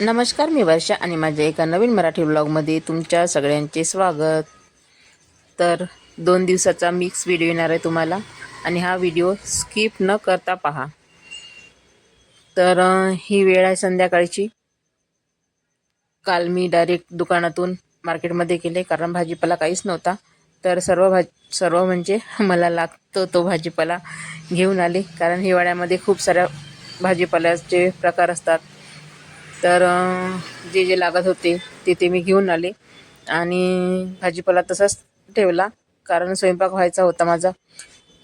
नमस्कार मी वर्षा आणि माझ्या एका नवीन मराठी व्लॉगमध्ये तुमच्या सगळ्यांचे स्वागत. तर दोन दिवसाचा मिक्स व्हिडिओ येणार आहे तुम्हाला आणि हा व्हिडिओ स्किप न करता पहा. तर ही वेळ आहे संध्याकाळची. काल मी डायरेक्ट दुकानातून मार्केटमध्ये गेले कारण भाजीपाला काहीच नव्हता. तर सर्व भाज सर्व म्हणजे मला लागतो तो भाजीपाला घेऊन आले कारण हिवाळ्यामध्ये खूप साऱ्या भाजीपाल्याचे प्रकार असतात. तर जे जे लागत होते ते ते मी घेऊन आले. आणि भाजीपाला तसाच ठेवला कारण स्वयंपाक व्हायचा होता माझा.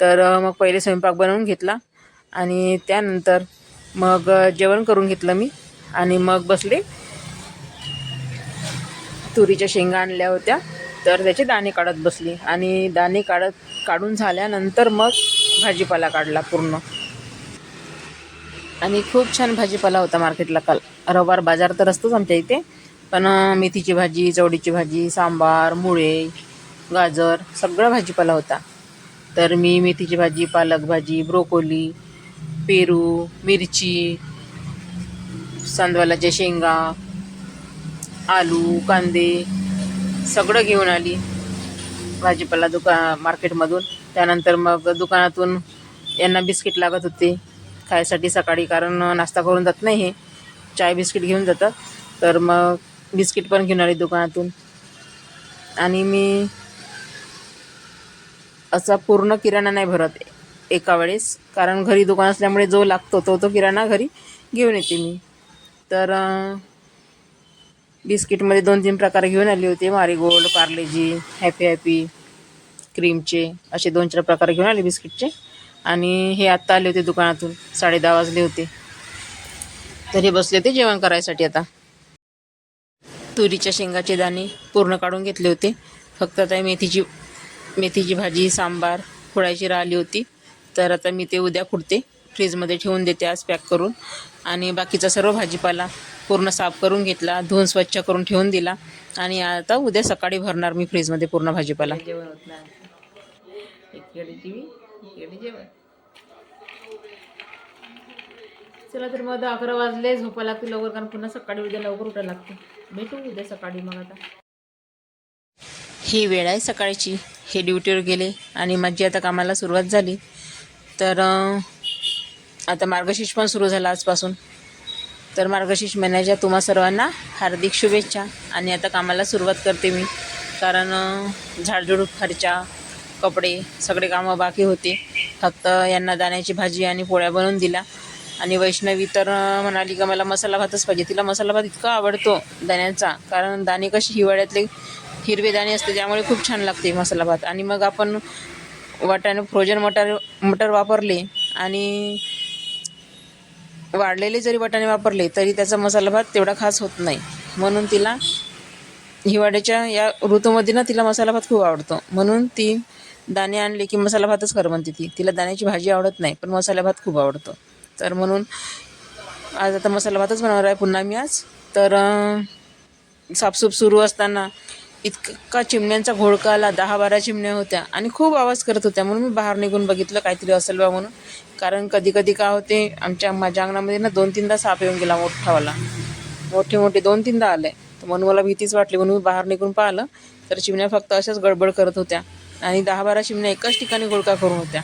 तर मग पहिले स्वयंपाक बनवून घेतला. आणि त्यानंतर मग जेवण करून घेतलं मी. आणि मग बसले. तुरीच्या शेंगा आणल्या होत्या. तर त्याचे दाणे काढत बसली. आणि दाणे काढत काढून झाल्यानंतर मग भाजीपाला काढला पूर्ण. आणि खूप छान भाजीपाला होता मार्केटला काल. रविवार बाजार तर असतोच आमच्या इथे पण मेथीची भाजी चवडीची भाजी सांबार मुळे गाजर सगळा भाजीपाला होता. तर मी मेथीची भाजी पालक भाजी ब्रोकोली पेरू मिरची सांदवालाच्या शेंगा आलू कांदे सगळं घेऊन आली भाजीपाला दुका मार्केटमधून. त्यानंतर मग दुकानातून यांना बिस्किट लागत होते. खायसाठी सकाळी कारण नाश्ता करून जात नाही हे. चाय बिस्किट घेऊन जातात. तर मग बिस्किट पण घेऊन आली दुकानातून. आणि मी असा पूर्ण किराणा नाही भरत एका वेळेस. कारण घरी दुकान असल्यामुळे जो लागतो तो तो किराणा घरी घेऊन येते मी. तर बिस्किटमध्ये दोन तीन प्रकार घेऊन आले होते. मारीगोल्ड पार्लेजी हॅपी हॅपी क्रीमचे असे दोन चार प्रकार घेऊन आले बिस्किटचे. आणि हे आत्ता आले होते दुकानातून. साडे दहा वाजले होते. तर हे बसले होते जेवण करायसाठी आता. तुरीच्या शेंगाचे दाणे पूर्ण काढून घेतले होते. फक्त आता मेथीची मेथीची भाजी सांबार फोडायची राहिली होती. तर आता मी ते उद्या फुडते फ्रीजमध्ये ठेवून देते आज पॅक करून. आणि बाकीचा सर्व भाजीपाला पूर्ण साफ करून घेतला. धुवून स्वच्छ करून ठेवून दिला. आणि आता उद्या सकाळी भरणार मी फ्रीजमध्ये पूर्ण भाजीपाला. जेवण होत नाही. इकडे जेवण. चला तर मग आता अकरा वाजले झोपा लागते लवकर कारण पुन्हा सकाळी उद्या लवकर उठायला लागते भेटू उद्या सकाळी मग आता. ही वेळ आहे सकाळची. हे ड्युटीवर गेले आणि माझी आता कामाला सुरुवात झाली. तर आता मार्गशीर्ष पण सुरू झाला आजपासून. तर मार्गशीर्ष महिन्याच्या तुम्हा सर्वांना हार्दिक शुभेच्छा आणि आता कामाला सुरुवात करते मी. कारण अं, झाडझूड फरच्या कपडे सगळे कामं बाकी होते. फक्त यांना दाण्याची भाजी आणि पोळ्या बनवून दिला आणि वैष्णवी तर म्हणाली का मला मसाला भातच पाहिजे. तिला मसाला भात इतका आवडतो दाण्याचा कारण दाणे कसे हिवाळ्यातले हिरवे दाणे असते त्यामुळे खूप छान लागते मसाला भात. आणि मग आपण वाटाणे फ्रोजन मटर मटर वापरले आणि वाढलेले जरी वाटाणे वापरले तरी त्याचा मसाला भात तेवढा खास होत नाही. म्हणून तिला हिवाळ्याच्या या ऋतूमध्ये ना तिला मसाला भात खूप आवडतो. म्हणून ती दाणे आणले की मसाला भातच कर म्हणते ती. तिला दाण्याची भाजी आवडत नाही पण मसाला भात खूप आवडतो. तर म्हणून आज आता मसाला भातच बनवणार आहे पुन्हा मी आज. तर साफसूप साफसूफ सुरू असताना इतका चिमण्यांचा घोळका आला दहा बारा चिमण्या होत्या आणि खूप आवाज करत होत्या. म्हणून मी बाहेर निघून बघितलं काहीतरी असेल बा म्हणून. कारण कधी कधी काय होते आमच्या माझ्या अंगणामध्ये ना दोन तीनदा साप येऊन गेला मोठावाला मोठे मोठे दोन तीनदा आले. तर म्हणून मला भीतीच वाटली. म्हणून मी बाहेर निघून पाहिलं. तर चिमण्या फक्त अशाच गडबड करत होत्या. आणि दहा बारा चिमण्या एकाच ठिकाणी गोळका करून होत्या.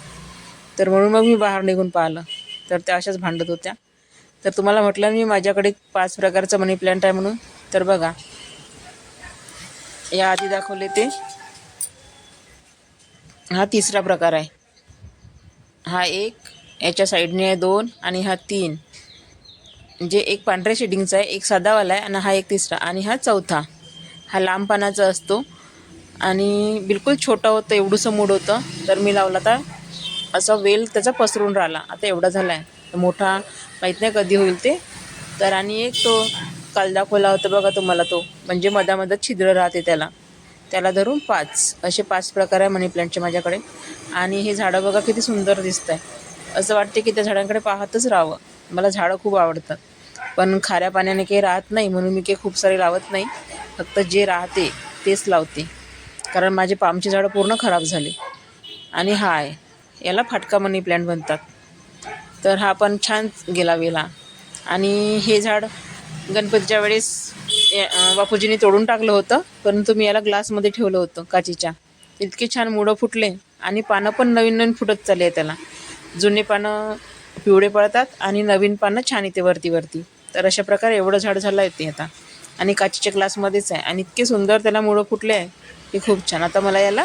तर म्हणून मग मी बाहेर निघून पाहिलं. तर त्या अशाच भांडत होत्या. तर तुम्हाला म्हटलं मी माझ्याकडे पाच प्रकारचा मनी प्लॅन्ट आहे म्हणून. तर बघा. या आधी दाखवले ते. हा तिसरा प्रकार आहे. हा एक याच्या साईडने आहे दोन आणि हा तीन. जे एक पांढऱ्या शेडिंगचा आहे एक साधावाला आहे आणि हा एक तिसरा आणि हा चौथा. हा लांब पानाचा असतो. आणि बिलकुल छोटं होतं एवढंसं मूड होतं. तर मी लावला तर असा वेल त्याचा पसरून राहिला. आता एवढा झाला आहे मोठा माहीत नाही कधी होईल ते. तर आणि एक तो काल दाखवला होता बघा तुम्हाला तो. म्हणजे मधामधात छिद्र राहते त्याला. त्याला धरून पाच. असे पाच प्रकार आहे मनी प्लांटचे माझ्याकडे. आणि हे झाडं बघा किती सुंदर दिसत आहे असं वाटते की त्या झाडांकडे पाहतच राहावं. मला झाडं खूप आवडतात. पण खाऱ्या पाण्याने काही राहत नाही म्हणून मी काही खूप सारे लावत नाही. फक्त जे राहते तेच लावते. कारण माझे पामचे झाडं पूर्ण खराब झाले. आणि हा आहे याला फाटका मनी प्लॅन्ट म्हणतात. तर हा पण छान गेला वेला. आणि हे झाड गणपतीच्या वेळेस बापूजीने तोडून टाकलं होतं परंतु मी याला ग्लासमध्ये ठेवलं होतं काचीच्या. इतके छान मुळं फुटले आणि पानं पण नवीन नवीन फुटत चालले आहे त्याला. जुने पानं पिवळे पडतात आणि नवीन पानं छान येते वरती वरती. तर अशा प्रकारे एवढं झाड झालं आहे ते आता. आणि काचीच्या ग्लासमध्येच आहे आणि इतके सुंदर त्याला मुळं फुटले आहे. की खूप छान. आता मला याला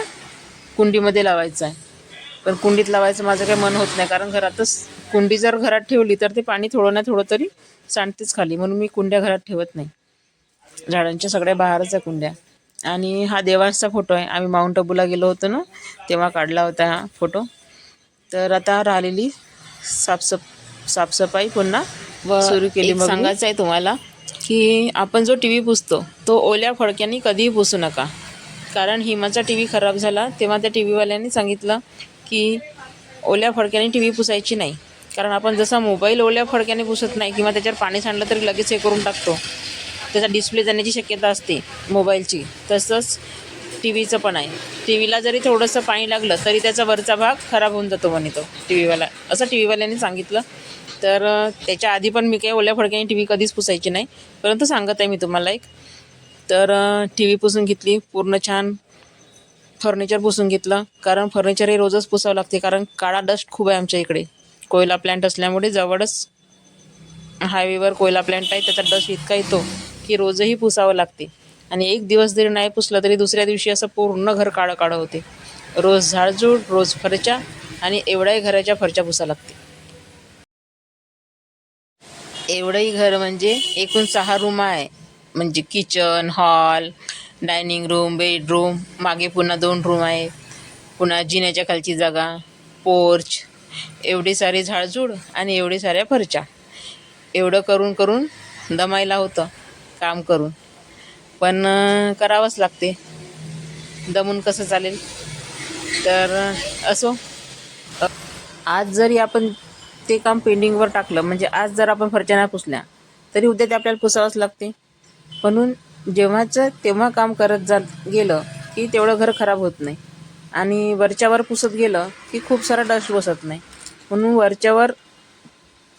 कुंडीमध्ये लावायचं आहे. पण कुंडीत लावायचं माझं काही मन होत नाही. कारण घरातच कुंडी जर घरात ठेवली तर ते पाणी थोडं ना थोडं तरी सांडतेच खाली. म्हणून मी कुंड्या घरात ठेवत नाही. झाडांच्या सगळ्या बाहेरच आहे कुंड्या. आणि हा देवांचा फोटो आहे. आम्ही माउंट अबूला गेलो होतो ना तेव्हा काढला होता हा फोटो. तर आता राहिलेली साफसफ साफसफाई पुन्हा सुरू केली मग सांगायचं आहे तुम्हाला की आपण जो टी व्ही पुसतो तो ओल्या फडक्याने कधीही पुसू नका. कारण हिमाचा टी व्ही खराब झाला तेव्हा त्या टी व्हीवाल्यांनी सांगितलं की ओल्या फडक्याने टी व्ही पुसायची नाही. कारण आपण जसा मोबाईल ओल्या फडक्याने पुसत नाही किंवा त्याच्यावर पाणी सांडलं तरी लगेच हे करून टाकतो. त्याचा डिस्प्ले जाण्याची शक्यता असते मोबाईलची. तसंच टी व्हीचं पण आहे. टी व्हीला जरी थोडंसं पाणी लागलं तरी त्याचा वरचा भाग खराब होऊन जातो म्हणे तो टी व्हीवाला असं टी व्हीवाल्याने सांगितलं. तर त्याच्या आधी पण मी काही ओल्या फडक्याने टी व्ही कधीच पुसायची नाही. परंतु सांगत आहे मी तुम्हाला एक. तर टी व्ही पुसून घेतली पूर्ण छान फर्निचर पुसून घेतलं. कारण फर्निचर हे रोजच पुसावं लागते कारण काळा डस्ट खूप आहे आमच्या इकडे. कोयला प्लॅन्ट असल्यामुळे जवळच हायवेवर कोयला प्लॅन्ट आहे त्याचा डस्ट इतका येतो की रोजही पुसावं लागते. आणि एक दिवस जरी नाही पुसलं तरी दुसऱ्या दिवशी असं पूर्ण घर काळं काळं होते. रोज झाडझूड रोज फरच्या आणि एवढ्याही घराच्या फरच्या पुसा लागते. एवढंही घर म्हणजे एकूण सहा रूम आहे. म्हणजे kitchen hall dining room bedroom मागे पुन्हा दोन रूम आहे. पुन्हा जिन्याच्या खालची जागा पोर्च एवढी सारी झाडझूड आणि एवढी साऱ्या फरच्या. एवढं करून करून दमायला होतं काम करून. पण करावंच लागते. दमून कसं चालेल? तर असो. आज जरी आपण ते काम पेंडिंगवर टाकलं म्हणजे आज जर आपण फरच्या नाही पुसल्या तरी उद्या ते आपल्याला पुसावंच लागते. म्हणून जेव्हाचं तेव्हा काम करत जात गेलं की तेवढं घर खराब होत नाही. आणि वरच्यावर पुसत गेलं की खूप सारा डस्ट बसत नाही. म्हणून वरच्यावर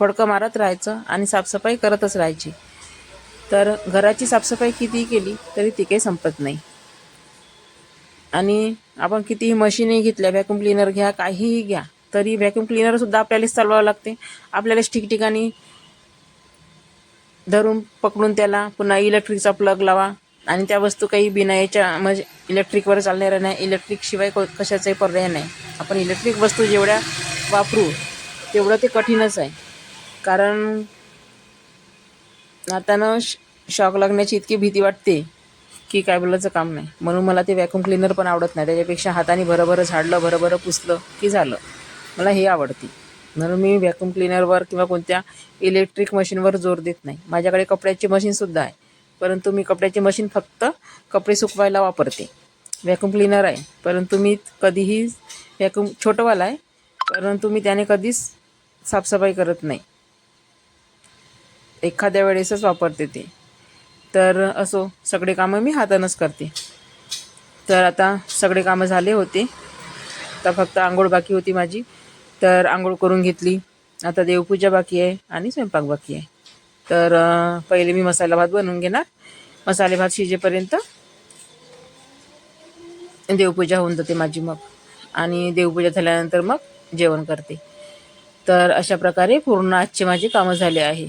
फडकं मारत राहायचं आणि साफसफाई करतच राहायची. तर घराची साफसफाई कितीही केली तरी ती काही संपत नाही. आणि आपण कितीही मशीनही घेतल्या व्हॅक्यूम क्लिनर घ्या काहीही घ्या तरी व्हॅक्यूम क्लिनरसुद्धा आपल्यालाच चालवावं लागते. आपल्यालाच ठिकठिकाणी धरून पकडून त्याला पुन्हा इलेक्ट्रिकचा प्लग लावा. आणि त्या वस्तू काही बिना याच्या म्हणजे इलेक्ट्रिकवर चालणाऱ्या नाही. इलेक्ट्रिकशिवाय को कशाचाही पर्याय नाही. आपण इलेक्ट्रिक वस्तू जेवढ्या वापरू तेवढं ते कठीणच आहे. कारण आता श शॉक लागण्याची इतकी भीती वाटते की काय बोलायचं काम नाही. म्हणून मला ते व्हॅक्यूम क्लिनर पण आवडत नाही. त्याच्यापेक्षा हाताने भरभरं झाडलं भरभरं पुसलं की झालं. मला हे आवडते. म्हणून मी व्हॅक्युम क्लिनरवर किंवा कोणत्या इलेक्ट्रिक मशीनवर जोर देत नाही. माझ्याकडे कपड्याची मशीनसुद्धा आहे. परंतु मी कपड्याची मशीन फक्त कपडे सुकवायला वापरते. व्हॅक्युम क्लिनर आहे. परंतु मी कधीही व्हॅक्युम छोटंवाला आहे. परंतु मी त्याने कधीच साफसफाई करत नाही. एखाद्या वेळेसच वापरते ते. तर असो सगळे कामं मी हातानंच करते. तर आता सगळे कामं झाले होते. आता फक्त आंघोळ बाकी होती माझी. तर आंघोळ करून घेतली. आता देवपूजा बाकी आहे आणि स्वयंपाक बाकी आहे. तर पहिले मी मसाला भात बनवून घेणार. मसाले भात शिजेपर्यंत देवपूजा होऊन जाते माझी मग. आणि देवपूजा झाल्यानंतर मग जेवण करते. तर अशा प्रकारे पूर्ण आजचे माझे कामं झाले आहे.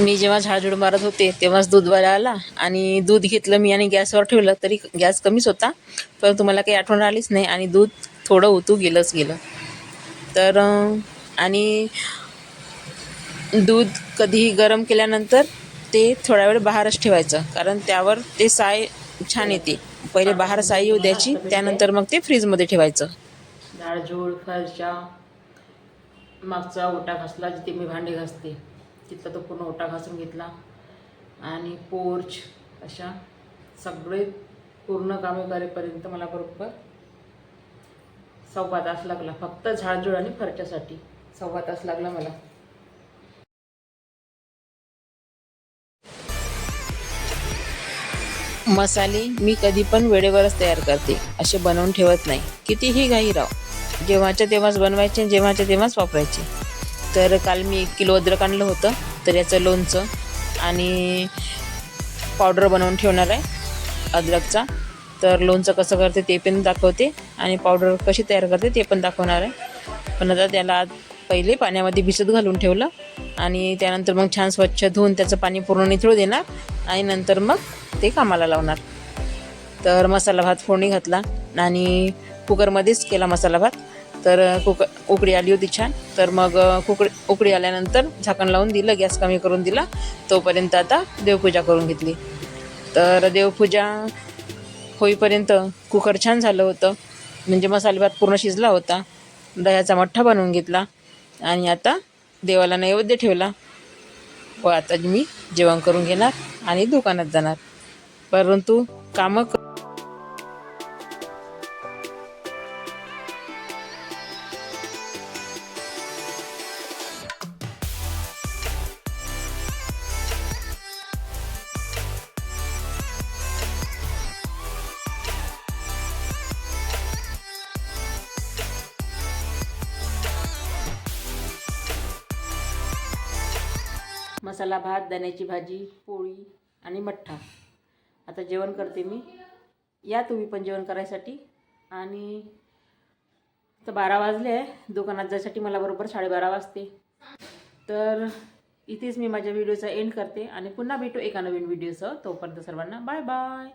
मी जेव्हा झाडझूड मारत होते तेव्हाच दूधवाला आला. आणि दूध घेतलं मी आणि गॅसवर ठेवलं तरी गॅस कमीच होता. परंतु मला काही आठवण आलीच नाही आणि दूध थोडं ओतू गेलंच गेलं. तर आणि दूध कधीही गरम केल्यानंतर ते थोडा वेळ बाहेरच ठेवायचं. कारण त्यावर ते साय छान येते. पहिले बाहेर साय येऊ द्यायची त्यानंतर मग ते फ्रीजमध्ये ठेवायचं. झाडझूड फरशा मागचा ओटा घासला जिथे मी भांडे घासते. तिथला तो पूर्ण ओटा घासून घेतला. आणि पोर्च अशा सगळे पूर्ण कामे करेपर्यंत मला बरोबर सव्वा तास लागला. फक्त झाडझुड आणि फरच्यासाठी सव्वा तास लागला मला. मसाले मी कधी पण वेळेवरच तयार करते असे बनवून ठेवत नाही. कितीही घाई राव जेव्हाच्या तेव्हाच बनवायचे आणि जेव्हाच्या तेव्हाच वापरायचे. तर काल मी एक किलो अद्रक आणलं होतं तर याचं लोणचं आणि पावडर बनवून ठेवणार आहे अद्रकचा. तर लोणचं कसं करते ते पण दाखवते आणि पावडर कशी तयार करते ते पण दाखवणार आहे. पण आता त्याला पहिले पाण्यामध्ये भिजत घालून ठेवलं आणि त्यानंतर मग छान स्वच्छ धुवून त्याचं पाणी पूर्ण निथळू देणार आणि नंतर मग ते कामाला लावणार. तर मसाला भात फोडणी घातला आणि कुकरमध्येच केला मसाला भात. तर कुकर उकडी आली होती छान. तर मग कुकडी उकडी आल्यानंतर झाकण लावून दिलं गॅस कमी करून दिला. तोपर्यंत आता देवपूजा करून घेतली. तर देवपूजा होईपर्यंत कुकर छान झालं होतं. म्हणजे मसाले भात पूर्ण शिजला होता. दह्याचा मठ्ठा बनवून घेतला. आणि आता देवाला नैवेद्य ठेवला. व आता मी जेवण करून घेणार आणि दुकानात जाणार. परंतु कामं मसाला भात दाण्याची भाजी पोळी आणि मठ्ठा. आता जेवण करते मी. या तुम्ही पण जेवण करायसाठी. आणि तर बारा वाजले आहे. दुकानात जायसाठी मला बरोबर साडेबारा वाजते. तर इथेच मी माझ्या व्हिडिओचा एंड करते. आणि पुन्हा भेटू एका नवीन व्हिडिओसह. तोपर्यंत सर्वांना बाय बाय